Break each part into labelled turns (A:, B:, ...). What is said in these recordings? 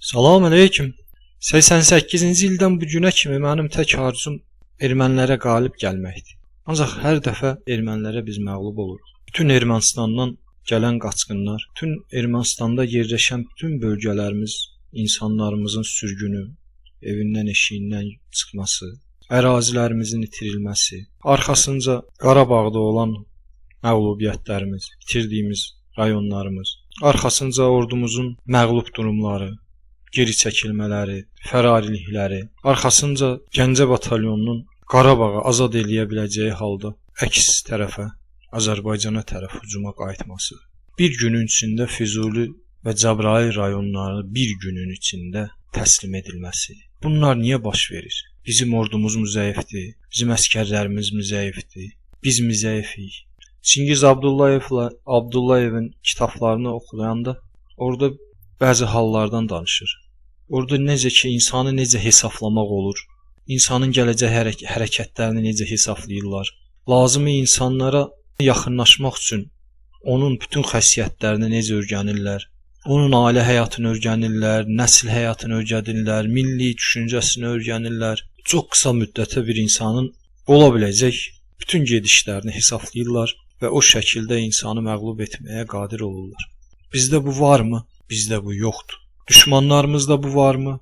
A: Salam aleyküm. 88-ci ildən bu günə kimi mənim tək arzum ermənilərə qalib gəlməkdir. Ancaq hər dəfə ermənilərə biz məğlub oluruq. Bütün Ermənistandan gələn qaçqınlar, bütün Ermənistanda yerləşən bütün bölgələrimiz, insanlarımızın sürgünü, evindən, eşiyindən çıxması, ərazilərimizin itirilməsi, arxasınca Qarabağda olan məğlubiyyətlərimiz, itirdiyimiz rayonlarımız, arxasınca ordumuzun məğlub durumları, geri çəkilmələri, fərarilikləri, arxasınca Gəncə batalyonunun Qarabağı azad eləyə biləcəyi halda əks tərəfə Azərbaycana tərəf hücuma qayıtması. Bir günün içində Füzuli və Cəbrayıl rayonları bir günün içində təslim edilməsi. Bunlar niyə baş verir? Bizim ordumuz mu zəifdir? Bizim əskərlərimiz mi zəifdir? Biz mi zəifik? Çingiz Abdullayevlə Abdullayevin kitablarını oxuyanda orada bəzi hallardan danışır. Orada necə ki insanı necə hesablamaq olur, insanın gələcək hərək hərəkətlərini necə hesablayırlar. Lazımi insanlara yaxınlaşmaq üçün onun bütün xəssiyyətlərini necə öyrənirlər. Onun ailə həyatını öyrənirlər, nəsil həyatını öyrənirlər, milli düşüncəsini öyrənirlər. Çox qısa müddətə bir insanın ola biləcək bütün gedişlərini hesablayırlar və o şəkildə insanı məğlub etməyə qadir olurlar. Bizdə bu varmı? Bizdə bu yoxdur. Düşmanlarımızda bu varmı?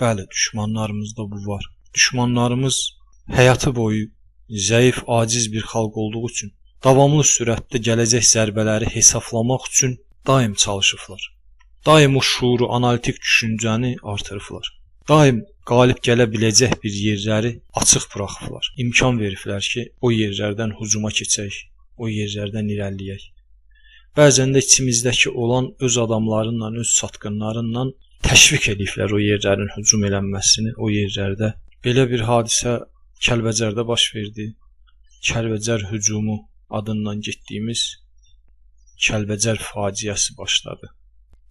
A: Bəli, düşmanlarımızda bu var. Düşmanlarımız həyatı boyu zəif, aciz bir xalq olduğu üçün davamlı sürətdə gələcək zərbələri hesablamaq üçün daim çalışıblar. Daim o şuuru, analitik düşüncəni artırıblar. Daim qalib gələ biləcək bir yerləri açıq buraxıblar. İmkan veriblər ki, o yerlərdən hücuma keçək, o yerlərdən irəliləyək. Bəzən də içimizdəki olan öz adamlarınla, öz satqınlarınla təşviq ediblər o yerlərin hücum eləməsini, o yerlərdə. Belə bir hadisə Kəlbəcərdə baş verdi. Kəlbəcər hücumu adından getdiyimiz Kəlbəcər faciəsi başladı.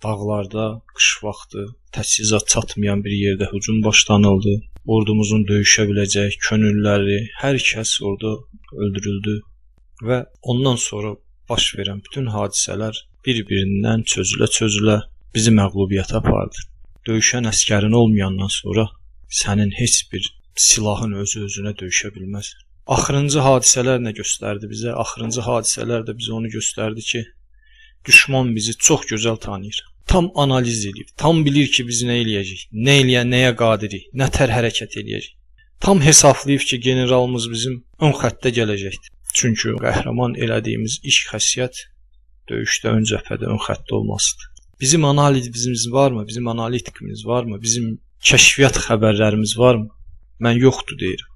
A: Dağlarda qış vaxtı təchizat çatmayan bir yerdə hücum başlanıldı. Ordumuzun döyüşə biləcək könülləri, hər kəs orada öldürüldü və ondan sonra baş verən bütün hadisələr bir-birindən çözülə-çözülə bizi məğlubiyyətə apardı. Döyüşən əskərin olmayandan sonra sənin heç bir silahın özü özünə döyüşə bilməz. Axırıncı hadisələr nə göstərdi bizə? Axırıncı hadisələr də bizə onu göstərdi ki, düşman bizi çox gözəl tanıyır. Tam analiz edir. Tam bilir ki, biz nə eləyəcəyik, nə eləyə, nəyə qadirik, nə tər hərəkət eləyəcəyik. Tam hesablayıb ki, generalımız bizim ön xəttə gələcəkdir. Çünki qəhrəman elədiyimiz ilk xəssiyyət döyüşdə ön cəbhədə, ön xəttdə olmasıdır. Bizim analizimiz varmı? Bizim analitikimiz varmı? Bizim kəşfiyyat xəbərlərimiz varmı? Mən yoxdur deyirəm.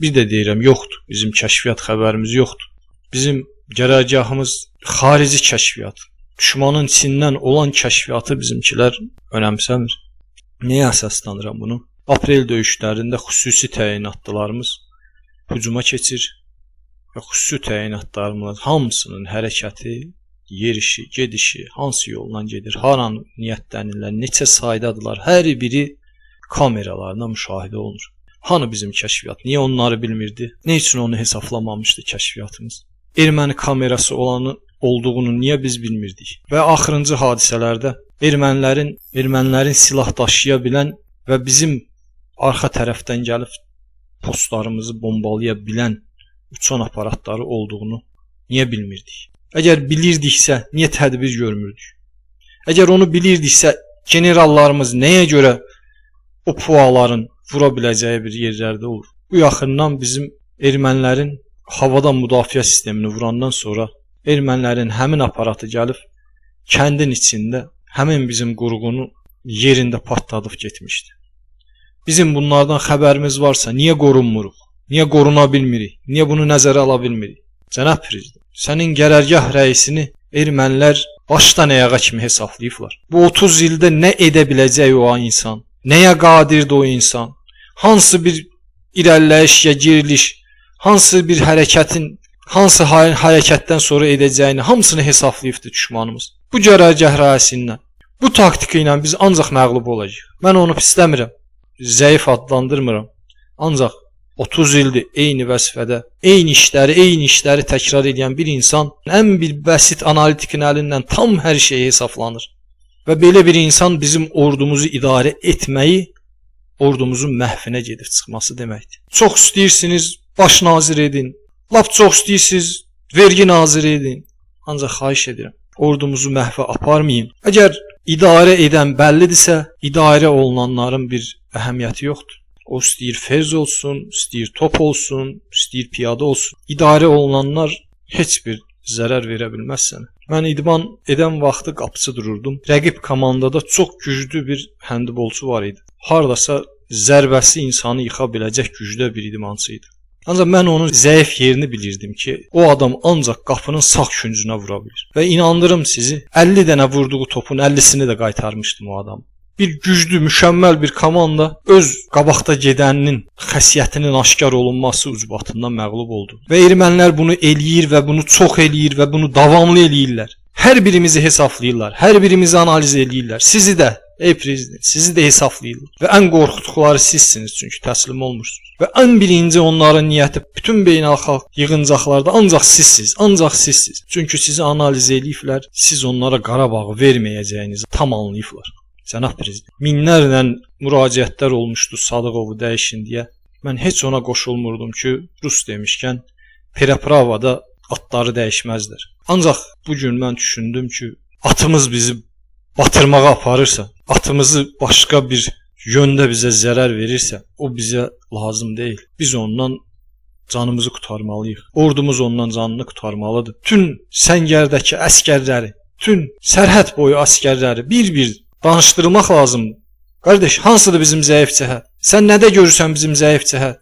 A: Bir də deyirəm, yoxdur. Bizim kəşfiyyat xəbərimiz yoxdur. Bizim qərargahımız xarici kəşfiyyat. Düşmanın içindən olan kəşfiyyatı bizimkilər önəmsəmir. Nəyə əsaslanıram bunu? Aprel döyüşlərində xüsusi təyinatlılarımız hücuma keçir və xüsusi təyinatlarımız hamısının hərəkəti, yerişi, gedişi, hansı yolla gedir, haran niyyətlənirlər, neçə saydadılar, hər biri kameralarla müşahidə olunur. Hanı bizim kəşfiyyat? Niyə onları bilmirdi? Nə üçün onu hesablamamışdı kəşfiyyatımız? Erməni kamerası olanı olduğunu niyə biz bilmirdik? Və axırıncı hadisələrdə ermənilərin ermənilərin silah daşıya bilən və bizim arxa tərəfdən gəlib postlarımızı bombalaya bilən uçan aparatları olduğunu niyə bilmirdik? Əgər bilirdiksə, niyə tədbir görmürdük? Əgər onu bilirdiksə, generallarımız nəyə görə o puaların vura biləcəyi bir yerlərdə olur? Bu yaxından bizim ermənilərin havadan müdafiə sistemini vurandan sonra ermənilərin həmin aparatı gəlib kəndin içində həmin bizim qurğunu yerində partladıb getmişdi. Bizim bunlardan xəbərimiz varsa niyə qorunmuruq? Niyə qoruna bilmirik? Niyə bunu nəzərə ala bilmirik? Cənab prezident, sənin qərargah rəisini ermənilər başdan ayağa kimi hesablayıblar. Bu 30 ildə nə edə biləcək o insan? Nəyə qadirdir o insan? Hansı bir irəliləyiş ya geriliş, hansı bir hərəkətin hansı hərəkətdən sonra edəcəyini hamısını hesablayıbdı düşmanımız. Bu qərargah rəisindən. Bu taktika ilə biz ancaq məğlub olacağıq. Mən onu istəmirəm. Zəif adlandırmıram. Ancaq 30 ildir eyni vəzifədə, eyni işləri, eyni işləri təkrar edən bir insan ən bir bəsit analitikin əlindən tam hər şey hesablanır. Və belə bir insan bizim ordumuzu idarə etməyi ordumuzun məhvinə gedib çıxması deməkdir. Çox istəyirsiniz, baş nazir edin. Lap çox istəyirsiniz, vergi naziri edin. Ancaq xahiş edirəm, ordumuzu məhvə aparmayın. Əgər idarə edən bəllidirsə, idarə olunanların bir əhəmiyyəti yoxdur. O istəyir fez olsun, istəyir top olsun, istəyir piyada olsun. İdarə olunanlar heç bir zərər verə bilməz sənə. Mən idman edən vaxtı qapıçı dururdum. Rəqib komandada çox güclü bir həndbolçu var idi. Hardasa zərbəsi insanı yıxa biləcək gücdə bir idmançı idi. Ancaq mən onun zəif yerini bilirdim ki, o adam ancaq qapının sağ küncünə vura bilir. Və inandırım sizi, 50 dənə vurduğu topun 50-sini də qaytarmışdım o adam. Bir güclü, mükəmməl bir komanda öz qabaqda gedəninin xəsiyyətinin aşkar olunması ucbatından məğlub oldu. Və ermənilər bunu eləyir və bunu çox eləyir və bunu davamlı eləyirlər. Hər birimizi hesablayırlar, hər birimizi analiz eləyirlər. Sizi də Ey prezident, sizi də hesablayırlar. Və ən qorxduqları sizsiniz çünki təslim olmursunuz. Və ən birinci onların niyyəti bütün beynəlxalq yığıncaqlarda ancaq sizsiz, ancaq sizsiz. Çünki sizi analiz eləyiblər, siz onlara Qarabağı verməyəcəyinizi tam anlayıblar. Cənab prezident, minlərlə müraciətlər olmuşdu Sadıqovu dəyişin deyə. Mən heç ona qoşulmurdum ki, rus demişkən Perepravada atları dəyişməzlər. Ancaq bu gün mən düşündüm ki, atımız bizi batırmağa aparırsa, atımızı başqa bir yöndə bizə zərər verirsə, o bizə lazım deyil. Biz ondan canımızı qurtarmalıyıq. Ordumuz ondan canını qurtarmalıdır. Bütün səngərdəki əskərləri, bütün sərhəd boyu əskərləri bir-bir danışdırmaq lazımdır. Qardaş, hansıdır bizim zəif cəhət? Sən nədə görürsən bizim zəif cəhət?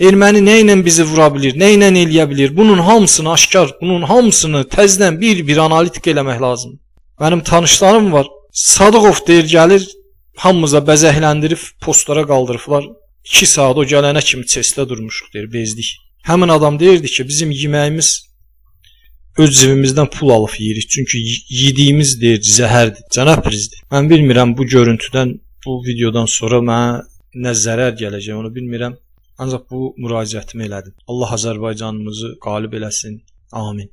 A: Erməni nə ilə bizi vura bilər, nə ilə eləyə bilər? Bunun hamısını aşkar, bunun hamısını təzədən bir-bir analitik eləmək lazımdır. Mənim tanışlarım var. Sadıqov deyir gəlir, hamımıza bəzəkləndirib postlara qaldırıblar. 2 saat o gələnə kimi çestdə durmuşuq deyir, bezdik. Həmin adam deyirdi ki, bizim yeməyimiz öz cibimizdən pul alıb yeyirik. Çünki yediyimiz deyir zəhərdir. Cənab prezident, mən bilmirəm bu görüntüdən, bu videodan sonra mənə nə zərər gələcək, onu bilmirəm. Ancaq bu müraciətimi elədim. Allah Azərbaycanımızı qalib eləsin. Amin.